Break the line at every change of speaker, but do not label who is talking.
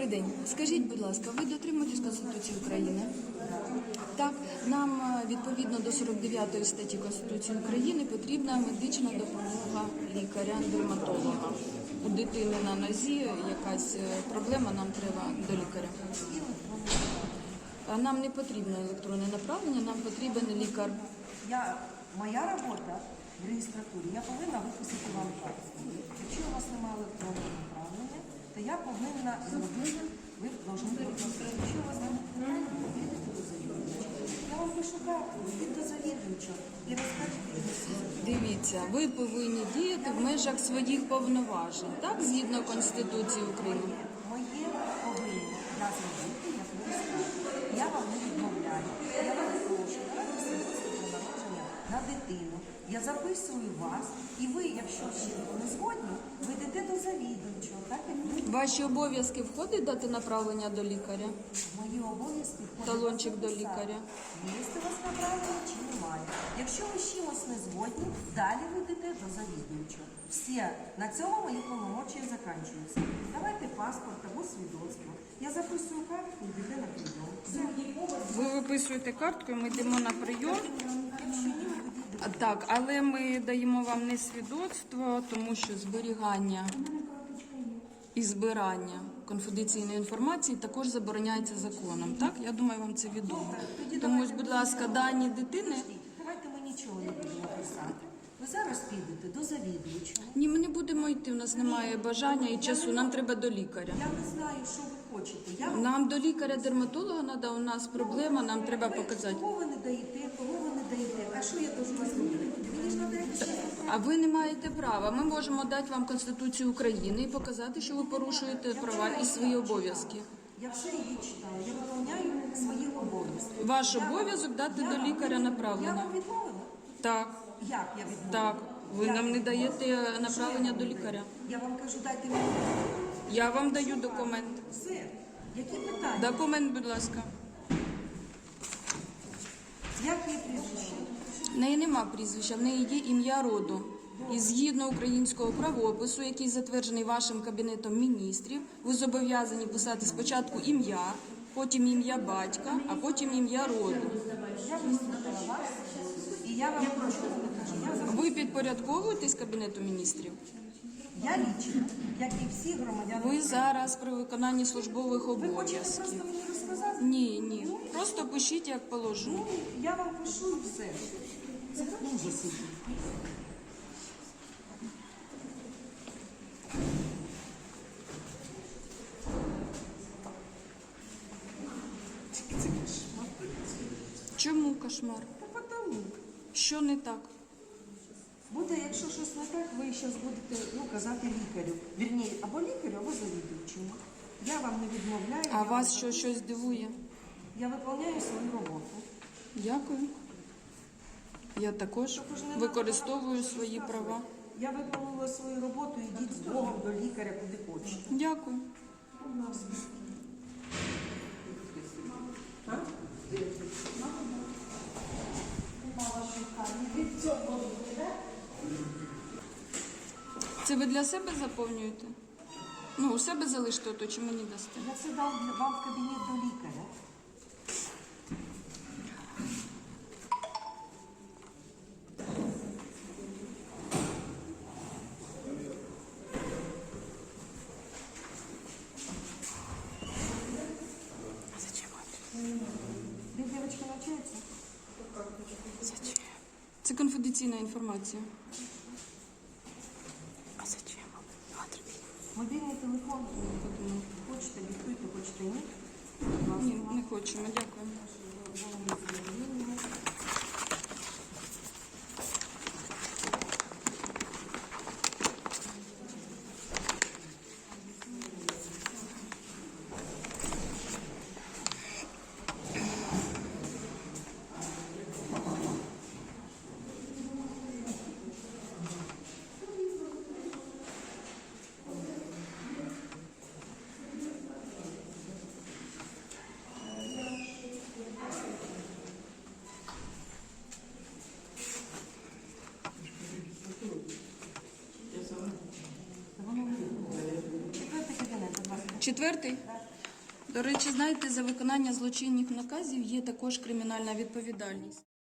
Добрий день. Скажіть, будь ласка, ви дотримуєтесь Конституції України? Так, нам е, відповідно до 49 статті Конституції України потрібна медична допомога лікаря-дерматолога. У дитини на нозі якась е, проблема, нам треба до лікаря. Нам не потрібно електронне направлення, нам потрібен лікар.
Я, моя робота в реєстратурі, я повинна виписати вам картку. Якщо у вас немає електронного направлення, я повинна зробити, ви повинні виписати. Якщо у вас ви до завідувача. Я вам пишу картку, йдіть до завідувача і розкажете йому всі.
Дивіться, ви повинні діяти в межах своїх повноважень, так, згідно Конституції України.
Моє повинно я зробити, як реєстратор. Я вам не відмовляю. Я вам прошу, давайте народження на дитину. Я записую вас, і ви, якщо ще не згодні, ви йдете до завідувачого, так як ви
Ваші обов'язки входить дати направлення до лікаря?
мої обов'язки входить
Талончик до
записати,
лікаря.
Є у вас направлення чи немає. Якщо ви з чимось не згодні, далі ви йдете до завідувачого. Все, на цьому мої повномочі закінчуються. Давайте паспорт або свідоцтво. Я записую картку і йдете на прийом. Все.
Ви виписуєте картку, і ми йдемо на прийом.
Якщо ні, ви йдіть до
А, Так, але ми даємо вам не свідоцтво, тому що зберігання і збирання конфіденційної інформації також забороняється законом. Так, я думаю, вам це відомо. Тому, будь ласка, дані дитини.
Давайте ми нічого не будемо писати. Ви зараз підете до завідувачого.
Ні, ми не будемо йти. У нас немає бажання і часу. Нам треба до лікаря.
Я не знаю, що ви хочете. Я
Нам до лікаря-дерматолога треба, у нас проблема, нам треба показати.
Кого ви не даєте, кого ви А що я? Мені ж
ви не маєте права. Ми можемо дати вам Конституцію України і показати, що ви порушуєте права і свої обов'язки.
Я все її читаю, я виконяю свої обов'язки.
Ваш
Я
обов'язок дати до лікаря
Я
направлення.
вам відмовила?
Так,
Як я відмовила?
так. Ви
Як
нам не
відмовила?
даєте направлення до лікаря.
Я вам кажу, дайте мені.
Я вам даю документ.
Все. Які питання?
Документ, будь ласка.
Як її прізвище?
В неї нема прізвища, в неї є ім'я роду. І згідно українського правопису, який затверджений вашим кабінетом міністрів, ви зобов'язані писати спочатку ім'я, потім ім'я батька, а потім ім'я роду.
Я вислухала вас, і я вам прошу, я, за-
Ви підпорядковуєтесь кабінету міністрів?
я лічу, як і всі громадяни.
Ви зараз при виконанні службових
Ви хочете
обов'язків.
просто мені розказати?
Ні, ні. Просто пишіть, як положено.
Ну, я вам пишу і все. Це ужас. який.
Чому кошмар?
Та потому.
Що не так?
Буде, якщо щось не так, ви зараз будете ну, казати лікарю. Вірні, або лікарю, або завідуючому. Я вам не відмовляю.
А
я
вас що щось дивує?
Я виконую свою роботу.
Дякую. Я також
не надо
використовую
багато
свої
розказувати.
права.
Я виконала свою роботу, йдіть з Богом до лікаря, куди хочете.
Дякую. Це ви для себе заповнюєте? Ну, у себе залиште, то чи мені дасте?
Я це дав вам в кабінет до лікаря.
Зачем?
Де дівчинка навчається?
Зачем? Це конфіденційна інформація. А зачем?
Мобільний телефон. Хочете, відкрити, хочете ні.
Ні, не хочемо, дякую.
Четвертий.
До речі, знаєте, за виконання злочинних наказів є також кримінальна відповідальність.